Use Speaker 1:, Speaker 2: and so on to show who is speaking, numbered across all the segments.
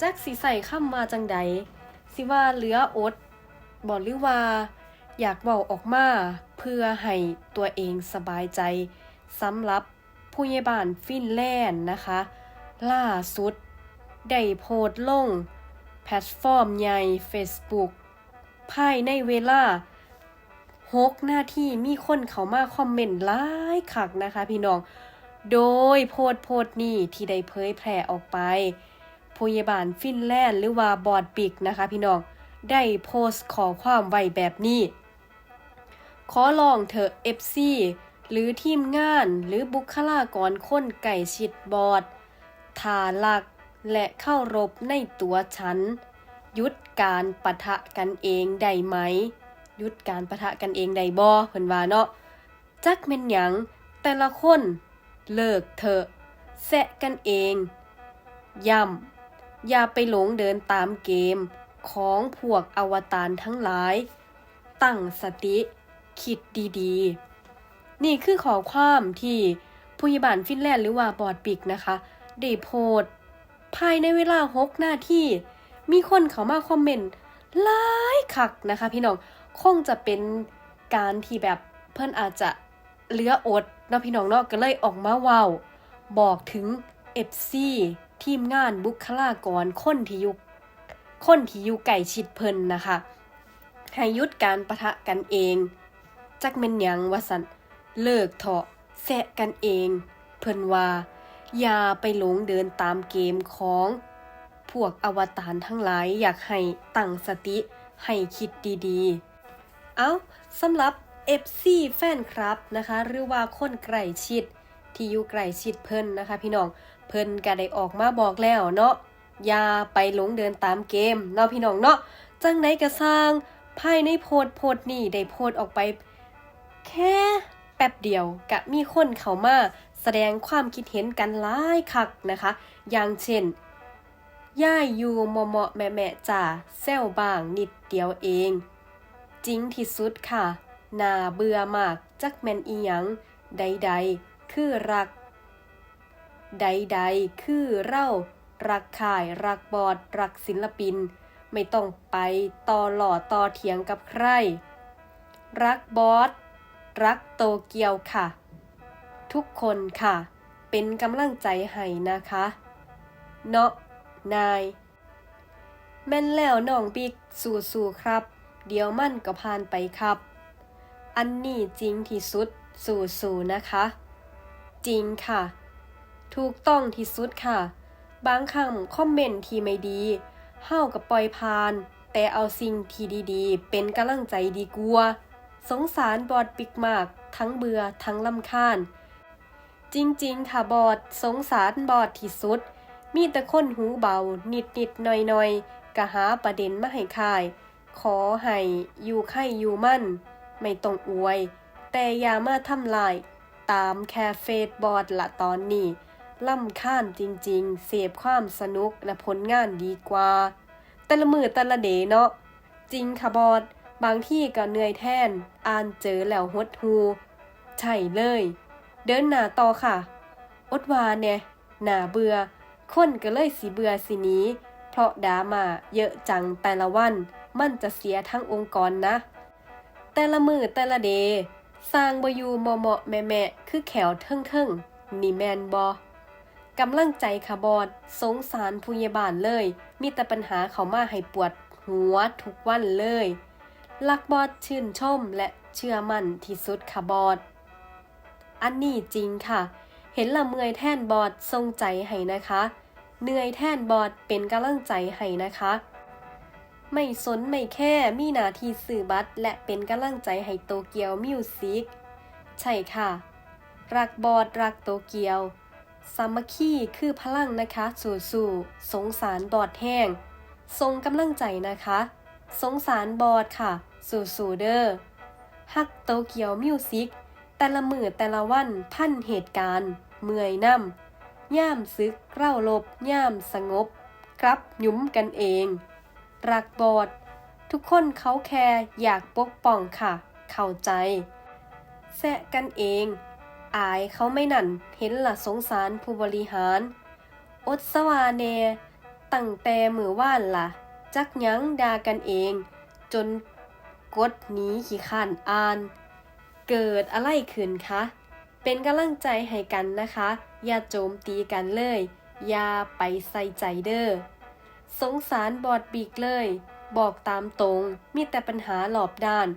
Speaker 1: จักสิใส่ข้ามาจังใดสิว่าเหลืออดบอกหรือว่า อยากเว้าออกมาเพื่อให้ตัวเองสบายใจสำหรับผู้ใหญ่บ้านฟินแลนด์นะคะ ล่าสุด ได้โพสต์ลง แพลตฟอร์มใหญ่ Facebook ภายในเวลา6หน้าที่มีคนเขามาคอมเมนต์หลายคักนะคะพี่น้อง โดยโพสต์โพสต์นี้ที่ได้เผยแพร่ออกไป ผู้ใหญ่บ้านฟินแลนด์หรือว่าบอดปิกนะคะพี่น้อง ได้โพสต์ขอความไว้แบบนี้ ขอลองเถอะ FC หรือทีมงานหรือบุคลากรคนไก่ชิดบอดทาลักและเข้ารบในตัวฉัน ยุดการปะทะกันเองได้ไหม ยุดการปะทะกันเองได้บ่เพิ่นว่าเนาะจักแม่นหยังแต่ละคนเลิกเถอะแซะกันเอง ย่ำ อย่าไปหลงเดินตามเกมของพวกอวตารทั้งหลาย ตั้งสติ คิดดีๆ นี่คือขอความที่ผู้ใหญ่บ้านฟินแลนด์หรือว่าบอดปิกนะคะได้โพสภายในเวลา6หน้าที่มีคนเขามาคอมเมนต์หลายคักนะคะ พี่น้องคงจะเป็นการที่แบบเพื่อนอาจจะเหลืออดนะพี่น้องเนาะก็เลยออกมาว้าวบอกถึง FC ทีมงานบุคลากรคนที่อยู่คนที่อยู่ใกล้ชิดเพิ่นนะคะให้ยุดการปะทะกันเอง จักแม่นหยังวสันเลิกเถาะแซะกันเอง เพิ่นว่า อย่าไปหลงเดินตามเกมของพวกอวตารทั้งหลายอยากให้ตั้งสติให้คิดดีๆ เอาสำหรับ FC แฟนครับนะคะ หรือว่าคนใกล้ชิด ที่อยู่ใกล้ชิดเพิ่นนะคะ พี่น้องเพิ่นก็ได้ออกมาบอกแล้วเนาะอย่าไปหลงเดินตามเกมเนาะพี่น้องเนาะจังไหนก็สร้างภายในโพสต์โพสต์นี่ได้โพสต์ออกไป แค่แป๊บเดียวกะมีคนเขามาแสดงความคิดเห็นกันหลายคักนะคะ อย่างเช่นย่ายอยู่เหมาะเหมาะแม่แม่จ่าแซวบางนิดเดียวเอง จริงที่สุดค่ะ นาเบื่อมากจักแมนอีหยัง ใดๆ คือรัก ใดๆ คือเรารักข่าย รักบอด รักศิลปิน ไม่ต้องไปต่อหล่อต่อเถียงกับใคร รักบอส รักโตเกียวค่ะ ทุกคนค่ะ เป็นกำลังใจให้นะคะ เนาะ นาย แม่นแล้วน้องบิ๊ก สู้ๆครับ เดี๋ยวมั่นก็ผ่านไปครับ อันนี้จริงที่สุด สู้ๆนะคะ จริงค่ะ ถูกต้องที่สุดค่ะ บางคำคอมเมนต์ที่ไม่ดีเฮากับปล่อยผ่าน แต่เอาสิ่งที่ดีๆ เป็นกำลังใจดีกว่าสงสารบอดปิกมาก ทั้งเบื่อทั้งลำคาญ จริงๆ ค่ะบอดสงสารบอดที่สุด มีแต่คนหูเบา นิดนิดๆหน่อยหน่อยๆกะหาประเด็นมาให้คาย ขอให้อยู่ไข่อยู่มั่น ไม่ต้องอวย แต่อย่ามาทำลาย ตามแคเฟสบอดละตอนนี้ล่ำค้านจริงๆ เสพความสนุกและผลงานดีกว่า แต่ละมือแต่ละเดเนาะ จริงค่ะบอด บางที่ก็เหนื่อยแทน อ่านเจอแล้วหดหู ใช่เลย เดินหน้าต่อค่ะ อดวานเนี่ยหน้าเบื่อ คนก็เลยสิเบื่อสินี้ เพราะดามาเยอะจังแต่ละวัน มันจะเสียทั้งองค์กรนะ แต่ละมือแต่ละเด สร้างบอยู่เหมาะเหมาะแม่แม่คือแขวเทิงเทิงๆนี่แมนบอกำลังใจค่ะบอด สงสารผู้ใหญ่บ้านเลย มีแต่ปัญหาเขามาให้ปวดหัวทุกวันเลยลักบอดชื่นชมและเชื่อมั่นที่สุดค่ะบอด อันนี้จริงค่ะ เห็นละเมื่อยแท่นบอดทรงใจให้นะคะ เหนื่อยแท่นบอดเป็นกำลังใจให้นะคะ ไม่สนไม่แค่มีหนาทีสื่อบัตร และเป็นกำลังใจให้โตเกียวมิวสิกใช่ค่ะ รักบอดรักโตเกียว สามัคคีคือพลังนะคะสู่สู่สงสารบอดแห้งทรงกำลังใจนะคะ สงสารบอดค่ะสู่สู่เดอร์ฮักโตเกียวมิวสิกแต่ละมือแต่ละวันพันเหตุการณ์ เมื่อยน้ำย่ามซึกเร่าลบย่ามสงบกลับหยุ้มกันเอง รักโบอดทุกคนเขาแค่อยากปกป้องค่ะ เข้าใจ แซะกันเอง อายเขาไม่นั่นเห็นละสงสารผู้บริหาร อดสวาเนตั้งแต่มือว่านล่ะ จักยังด่ากันเอง จนกดหนีขี้ข้านอ่าน เกิดอะไรขึ้นคะ เป็นกำลังใจให้กันนะคะ อย่าโจมตีกันเลย อย่าไปใส่ใจเด้อ สงสารบอดบีกเลย บอกตามตรง มีแต่ปัญหาหลอบด้าน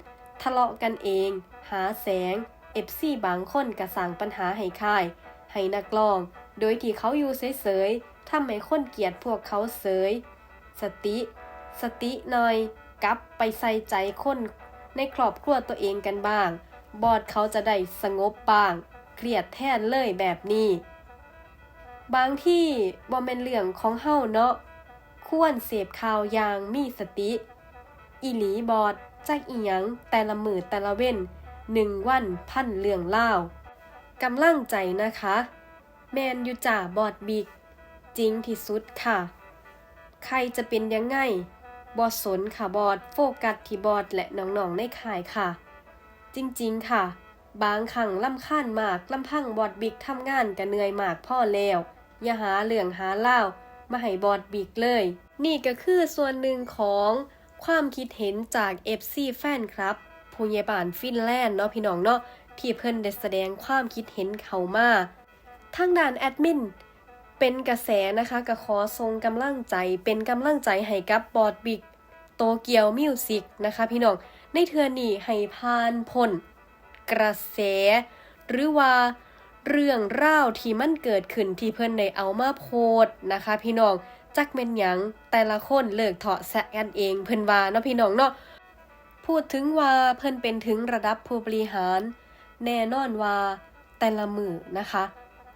Speaker 1: ทะเลาะกันเอง หาแสง เอฟซีบางคนกระสางปัญหาให้ค่าย ให้นักร้อง โดยที่เขาอยู่เฉยๆทำให้คนเกลียดพวกเขาเสย สติ สติหน่อย กลับไปใส่ใจคนในครอบครัวตัวเองกันบ้าง บอดเขาจะได้สงบบ้าง เครียดแทนเลยแบบนี้ บางที่บ่แม่นเรื่องของเฮ้าเนาะ ควรเสพข่าวอย่างมีสติ อีหลีบอดจักอีหยังแต่ละมือแต่ละเว้นหนึ่งวันพันเรื่องเล่ากำลังใจนะคะ แมนยูจ่าบอดบิก จริงที่สุดค่ะ ใครจะเป็นยังไงบอดสนค่ะบอดโฟกัสที่บอดและน้องๆในข่ายค่ะ จริงๆค่ะ บางครั้งลำค้านมากลำพังบอดบิกทำงานก็เหนื่อยมากพ่อแล้ว อย่าหาเรื่องหาเล่า มาให้บอดบิกเลย นี่ก็คือส่วนหนึ่งของความคิดเห็นจาก FC แฟนครับผู้ใหญ่บ้านฟินแลนด์เนาะพี่น้องเนาะที่เพิ่นได้แสดงความคิดเห็นเขามาทางด้านแอดมินเป็นกระแสนะคะก็ขอส่งกำลังใจเป็นกำลังใจให้กับบอดบิกโตเกียวมิวสิกนะคะพี่น้องในเทือนี้ให้ผ่านพ้นกระแส หรือว่า เรื่องราที่มันเกิดขึ้นที่เพิ่นได้เอามาโพสนะคะ พี่น้องจักแม่นหยังแต่ละคนเลิกเถาะแซะกันเองเพิ่นว่าเนาะพี่น้องเนาะพูดถึงว่าเพิ่นเป็นถึงระดับผู้บริหาร แน่นอนว่าแต่ละมือนะคะ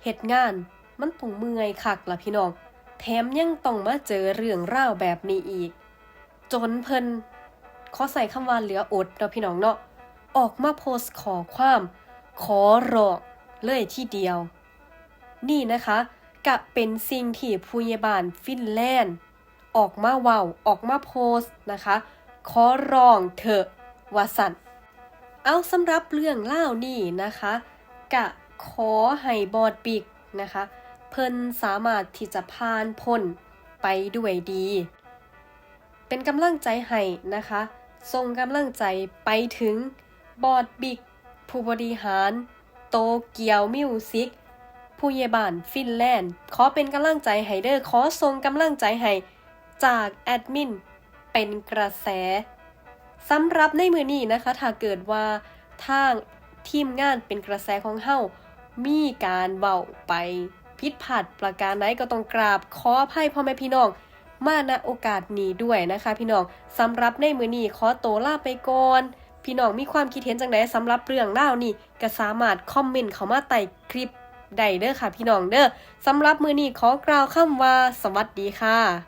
Speaker 1: เหตุงานมันต้องเมื่อยคักล่ะพี่น้องแถมยังต้องมาเจอเรื่องราแบบนี้อีก จนเพิ่นขอใส่คำว่าเหลืออดเนาะพี่น้องเนาะออกมาโพสต์ขอความ ขอร้อง เลยที่เดียว นี่นะคะกะเป็นสิ่งที่ผู้ใหญ่บ้านฟินแลนด์ ออกมาเว้าออกมาโพสต์นะคะ ขอร้องเถอะวาสันเอาสำหรับเรื่องเล่านี่นะคะ กะขอให้บอดปิกนะคะ เพิ่นสามารถที่จะผ่านพ้นไปด้วยดี เป็นกำลังใจให้นะคะส่งกำลังใจไปถึงบอดบิกผู้บริหาร โตเกียวมิวสิกผู้ใหญ่บ้านฟินแลนด์ ขอเป็นกำลังใจให้เด้อขอส่งกำลังใจให้จากแอดมินเป็นกระแสสำหรับในมือนี้นะคะ ถ้าเกิดว่าทางทีมงานเป็นกระแสของเฮามีการเบาไปผิดพลาดประการใดก็ต้องกราบขออภัยพ่อแม่พี่น้องมาณโอกาสนี้ด้วยนะคะ พี่น้องสำหรับในมือนี้ขอโตลาไปก่อน พี่น้องมีความคิดเห็นจังไดสำหรับเรื่องเล่านี่ก็สามารถคอมเมนต์เข้ามาใต้คลิปใดเด้อค่ะ พี่น้องเด้อสำหรับมือนี้ขอกล่าวคำว่า สวัสดีค่ะ